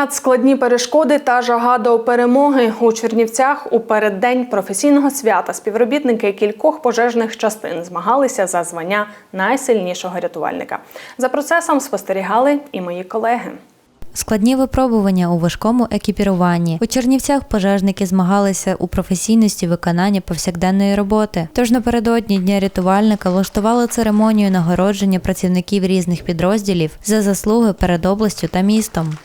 Надскладні перешкоди та жага до перемоги у Чернівцях у переддень професійного свята співробітники кількох пожежних частин змагалися за звання найсильнішого рятувальника. За процесом спостерігали і мої колеги. Складні випробування у важкому екіпіруванні. У Чернівцях пожежники змагалися у професійності виконання повсякденної роботи. Тож напередодні дня рятувальника влаштували церемонію нагородження працівників різних підрозділів за заслуги перед областю та містом.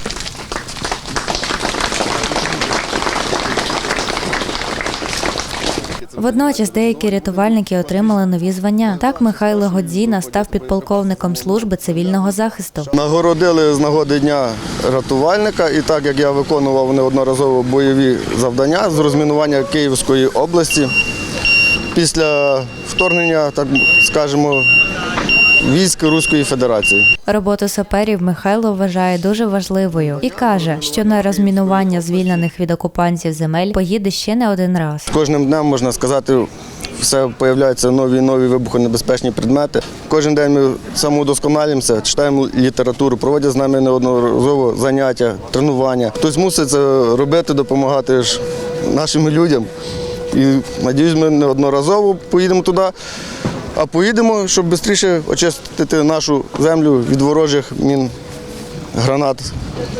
Водночас деякі рятувальники отримали нові звання. Так Михайло Годзіна став підполковником служби цивільного захисту. Нагородили з нагоди дня рятувальника, і так як я виконував неодноразово бойові завдання з розмінування Київської області, після вторгнення, так скажемо, військ Руської Федерації. Роботу саперів Михайло вважає дуже важливою і каже, що на розмінування звільнених від окупантів земель поїде ще не один раз. Кожним днем можна сказати. Все появляються нові і нові вибухонебезпечні предмети. Кожен день ми самоудосконалюємося, читаємо літературу, проводять з нами неодноразово заняття, тренування. Хтось мусить це робити, допомагати ж нашим людям. І надіюсь, ми неодноразово поїдемо туди, а поїдемо, щоб швидше очистити нашу землю від ворожих мін, гранат,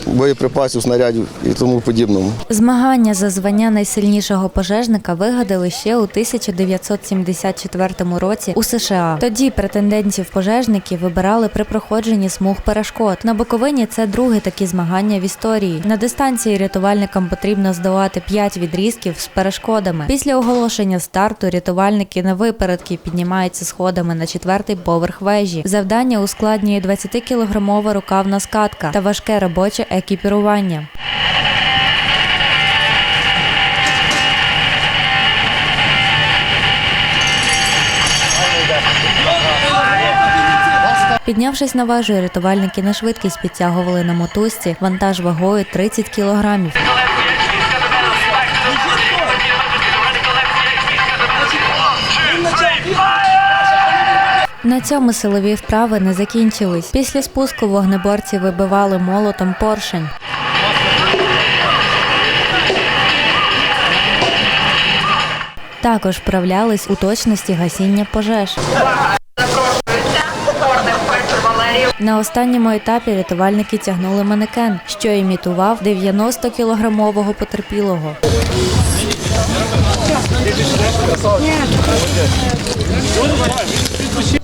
боєприпасів, снарядів і тому подібному. Змагання за звання найсильнішого пожежника вигадали ще у 1974 році у США. Тоді претендентів пожежників вибирали при проходженні смуг перешкод. На Буковині це друге такі змагання в історії. На дистанції рятувальникам потрібно здолати 5 відрізків з перешкодами. Після оголошення старту рятувальники на випередки піднімаються сходами на четвертий поверх вежі. Завдання ускладнює 20-кілограмова рукавна скатка та важке робоче екіпірування. Піднявшись на вежу, рятувальники на швидкість підтягували на мотузці вантаж вагою 30 кілограмів. На цьому силові вправи не закінчились. Після спуску вогнеборці вибивали молотом поршень. Також вправлялись у точності гасіння пожеж. На останньому етапі рятувальники тягнули манекен, що імітував 90-кілограмового потерпілого.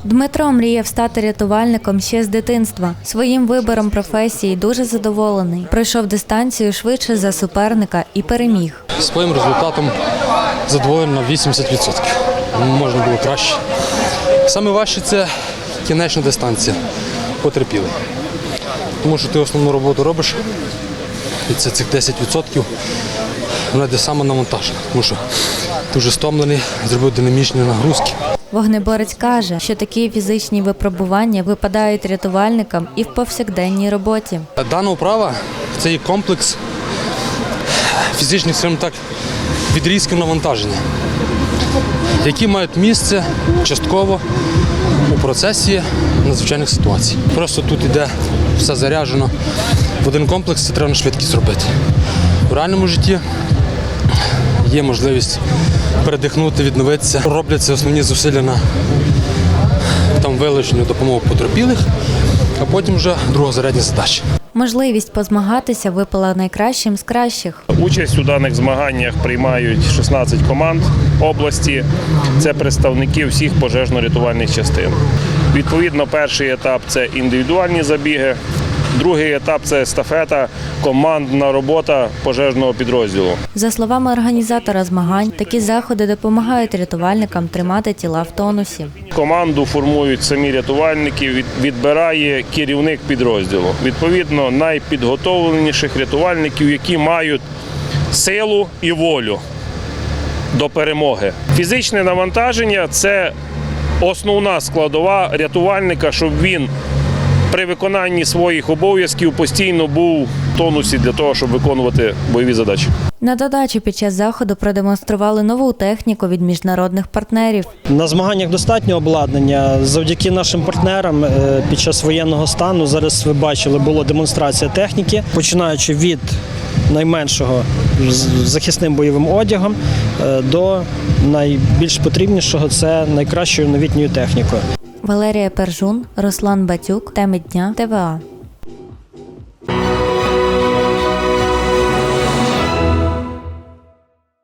Дмитро мріяв стати рятувальником ще з дитинства. Своїм вибором професії дуже задоволений. Пройшов дистанцію швидше за суперника і переміг. Своїм результатом задоволений на 80%. Можна було краще. Саме важче це кінечна дистанція. Потерпіли. Тому що ти основну роботу робиш, і це цих 10% вона йде саме навантажена. Тому що дуже стомлений, зробив динамічні нагрузки. Вогнеборець каже, що такі фізичні випробування випадають рятувальникам і в повсякденній роботі. Дана вправа це комплекс фізичних, скажімо так, відрізків навантаження, які мають місце частково процесі надзвичайних ситуацій. Просто тут іде все заряджено. В один комплекс це треба на швидкість робити. В реальному житті є можливість передихнути, відновитися. Робляться основні зусилля на там, вилученню допомоги потерпілих, а потім вже друга зарядня задачі. Можливість позмагатися випала найкращим з кращих. Участь у даних змаганнях приймають 16 команд області. Це представники всіх пожежно-рятувальних частин. Відповідно, перший етап це індивідуальні забіги. Другий етап це естафета, командна робота пожежного підрозділу. За словами організатора змагань, такі заходи допомагають рятувальникам тримати тіла в тонусі. Команду формують самі рятувальники, відбирає керівник підрозділу. Відповідно, найпідготовленіших рятувальників, які мають силу і волю до перемоги. Фізичне навантаження це основна складова рятувальника, щоб він при виконанні своїх обов'язків постійно був в тонусі для того, щоб виконувати бойові задачі. На додачу під час заходу продемонстрували нову техніку від міжнародних партнерів. На змаганнях достатньо обладнання. Завдяки нашим партнерам е, під час воєнного стану зараз ви бачили, була демонстрація техніки, починаючи від найменшого з захисним бойовим одягом е, до найбільш потрібнішого це найкращою новітньою технікою. Валерія Пержун, Руслан Батюк, теми дня ТВА.